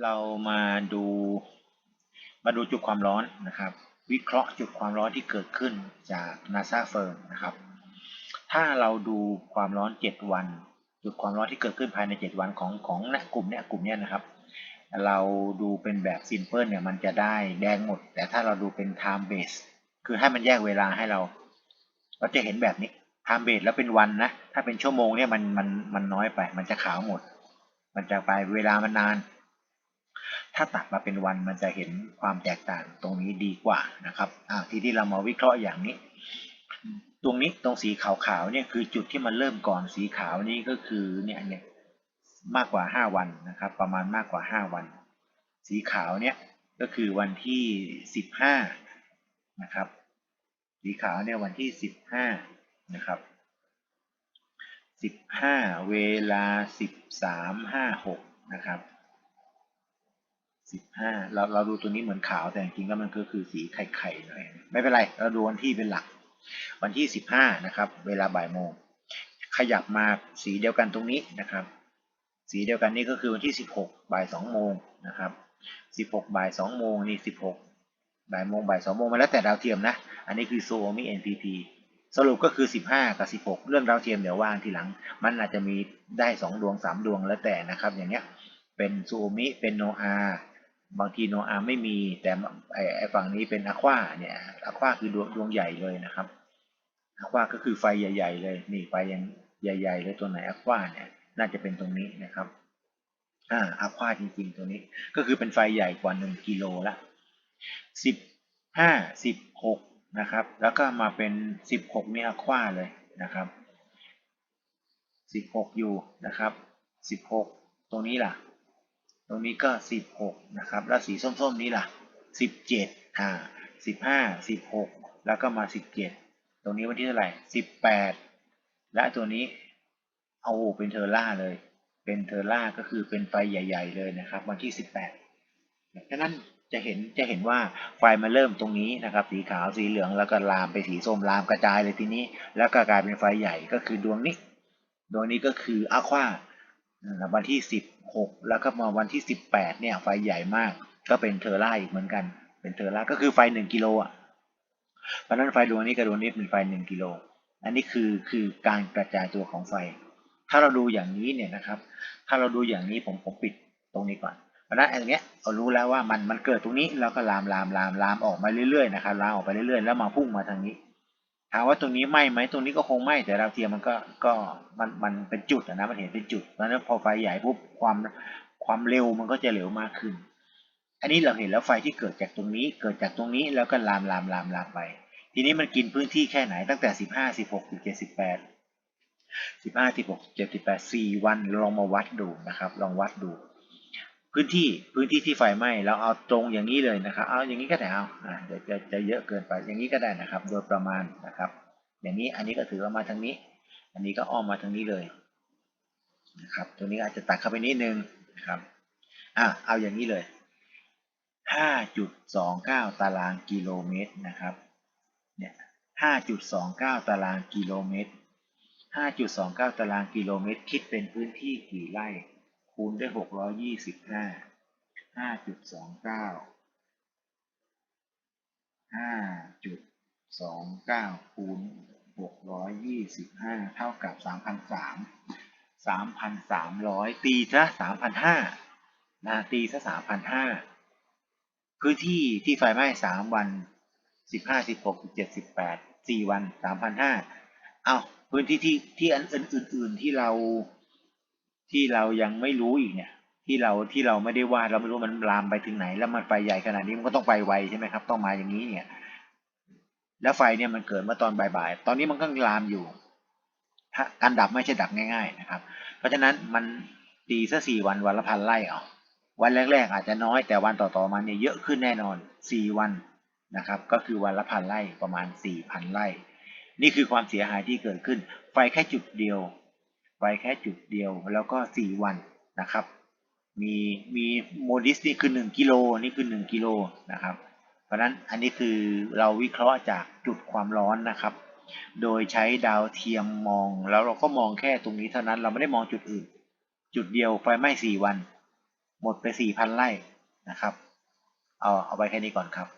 เรามาดูมาดูจุดความร้อนนะครับ วิเคราะห์จุดความร้อนที่เกิดขึ้นจาก NASA f i r m นะครับ ถ้าเราดูความร้อน 7 วัน จุดความร้อนที่เกิดขึ้นภายใน 7 วันของของนะกลุ่มเนี้ยกลุ่มเนี้ยนะครับ เราดูเป็นแบบ simple เนี่ยมันจะได้แดงหมด แต่ถ้าเราดูเป็น time base คือให้มันแยกเวลาให้เรา เราจะเห็นแบบนี้ time base แล้วเป็นวันนะ ถ้าเป็นชั่วโมงเนี่ยมันมันมันน้อยไป มันจะขาวหมด มันจะไปเวลามันนาน ถ้าตัดมาเป็นวันมันจะเห็นความแตกต่างตรงนี้ดีกว่านะครับอ่าทีที่เรามาวิเคราะห์อย่างนี้ ตรงนี้ตรงสีขาวๆเนี่ยคือจุดที่มันเริ่มก่อนสีขาวนี่ก็คือเนี่ยเนี่ยมากกว่า 5 วันนะครับ ประมาณมากกว่า 5 วัน สีขาวเนี่ยก็คือวันที่ 15 นะครับ สีขาวเนี่ยวันที่ 15 นะครับ 15 เวลา 13.56 นะครับ 15เราเราดูตัวนี้เหมือนขาวแต่จริงๆแล้วมันก็คือสีไข่ๆหน่อยไม่เป็นไร เราดูวันที่เป็นหลัก วันที่15นะครับ เวลาบ่ายโมง ขยับมาสีเดียวกันตรงนี้นะครับ สีเดียวกันนี่ก็คือวันที่16บ่าย2โมงนะครับ16บ่าย2โมงนี่16บ่ายโมงบ่าย2โมงมาแล้วแต่ดาวเทียมนะ อันนี้คือ Suomi NPP สรุปก็คือ 15 กับ 16 เรื่องดาวเทียมเดี๋ยวว่างทีหลัง มันอาจจะมีได้ 2 ดวง 3 ดวงแล้วแต่นะครับ อย่างเงี้ย เป็น Suomi เป็นโนอา บางทีโนอาไม่มีแต่ไอฝั่งนี้เป็นอะควาเนี่ยอะควาคือดวงดวงใหญ่เลยนะครับอะควาก็คือไฟใหญ่ ๆ เลยนี่ไฟยังใหญ่ๆเลยตัวไหนอะควาเนี่ยน่าจะเป็นตรงนี้นะครับอ่าอะควาจริงๆตัวนี้ก็คือเป็นไฟใหญ่กว่าหนึ่งกิโลละสิบห้าสิบหกนะครับแล้วก็มาเป็นสิบหกนี่อะควาเลยนะครับสิบหกอยู่นะครับสิบหกตรงนี้ล่ะ ตรงนี้ก็ 16 นะครับ แล้วสีส้มๆนี้ล่ะ 17 อ่า 15 16 แล้วก็มา 17 ตรงนี้วันที่เท่าไหร่ 18 และตัวนี้เอาเป็นเทอร่าเลย เป็นเทอร่าก็คือเป็นไฟใหญ่ ๆ เลยนะครับ วันที่ 18ดังนั้นจะเห็นจะเห็นว่าไฟมาเริ่มตรงนี้นะครับ สีขาวสีเหลืองแล้วก็ลามไปสีส้มลามกระจายเลยทีนี้ แล้วก็กลายเป็นไฟใหญ่ก็คือดวงนี้ ดวงนี้ก็คืออะควา วันที่ 16 แล้วก็มาวันที่ 18 เนี่ยไฟใหญ่มาก ก็เป็นเทอร่าอีกเหมือนกัน เป็นเทอร่าก็คือไฟ 1 กิโลอะเพราะนั้นไฟดวงนี้กับดวงนี้เป็นไฟ 1 กิโล อันนี้คือคือการกระจายตัวของไฟ ถ้าเราดูอย่างนี้เนี่ยนะครับ ถ้าเราดูอย่างนี้ผมผมปิดตรงนี้ก่อนเพราะนั้นอันเนี้ยเรารู้แล้วว่ามันมันเกิดตรงนี้แล้วก็ลามลามลามลามออกมาเรื่อยๆนะครับลามออกไปเรื่อยๆ แล้วมาพุ่งมาทางนี้ ถามว่าตรงนี้ไหมไหมตรงนี้ก็คงไหมแต่ดาวเทียมมันก็ก็มันมันเป็นจุดนะมันเห็นเป็นจุดเพราะนั้นพอไฟใหญ่ปุ๊บความความเร็วมันก็จะเร็วมากขึ้น อันนี้เราเห็นแล้วไฟที่เกิดจากตรงนี้ เกิดจากตรงนี้แล้วก็ลามลามลามลามไป ทีนี้มันกินพื้นที่แค่ไหนตั้งแต่สิบห้าสิบหกสิบเจ็ดสิบแปดสิบห้าสิบหกเจ็ดสิบแปดสี่วันลองมาวัดดูนะครับ ลองวัดดู พื้นที่พื้นที่ที่ไฟไหม้เราเอาตรงอย่างนี้เลยนะครับ เอาอย่างนี้ก็ได้เอาอ่าเดี๋ยวจะจะเยอะเกินไปอย่างนี้ก็ได้นะครับ โดยประมาณนะครับ อย่างนี้อันนี้ก็ถือว่ามาทางนี้ อันนี้ก็อ้อมมาทางนี้เลยนะครับตัวนี้อาจจะตัดเข้าไปนิดนึงนะครับอะเอาอย่างนี้เลย 5.29 ตารางกิโลเมตรนะครับเนี่ย5.29 ตารางกิโลเมตร 5.29 ตารางกิโลเมตร คิดเป็นพื้นที่กี่ไร่ คูณด้วย625 5.29 5.29คูณ625เท่ากับ3,003 3,300ตีซะ3,500นะตีซะ3,500พื้นที่ที่ไฟไหม้3วัน15 16 17 18 4วัน3,500เอาพื้นที่ที่ที่อันอื่นๆที่เรา ที่เรายังไม่รู้อีกเนี่ย ที่เราที่เราไม่ได้วาดเราไม่รู้มันลามไปถึงไหน แล้วมันไฟใหญ่ขนาดนี้มันก็ต้องไปไวใช่ไหมครับ ต้องมาอย่างนี้เนี่ย แล้วไฟเนี่ยมันเกิดเมื่อตอนบ่ายๆตอนนี้มันก็ลามอยู่ถ้าการดับไม่ใช่ดับง่าย ๆ นะครับ เพราะฉะนั้นมันตีซะสี่วันวันละพันไร่เอาวันแรก ๆ อาจจะน้อยแต่วันต่อๆมาเนี่ยเยอะขึ้นแน่นอนสี่วันนะครับ ก็คือวันละพันไร่ประมาณสี่พันไร่นี่คือความเสียหายที่เกิดขึ้น ไฟแค่จุดเดียว ไฟแค่จุดเดียวแล้วก็สี่วันนะครับ มีมีโมดิสนี่คือหนึ่งกิโลนี่คือหนึ่งกิโลนะครับ เพราะฉะนั้นอันนี้คือเราวิเคราะห์จากจุดความร้อนนะครับ โดยใช้ดาวเทียมมองแล้วเราก็มองแค่ตรงนี้เท่านั้นเราไม่ได้มองจุดอื่น จุดเดียวไฟไหม้สี่วัน หมดไปสี่พันไร่นะครับ เอาเอาไว้แค่นี้ก่อนครับ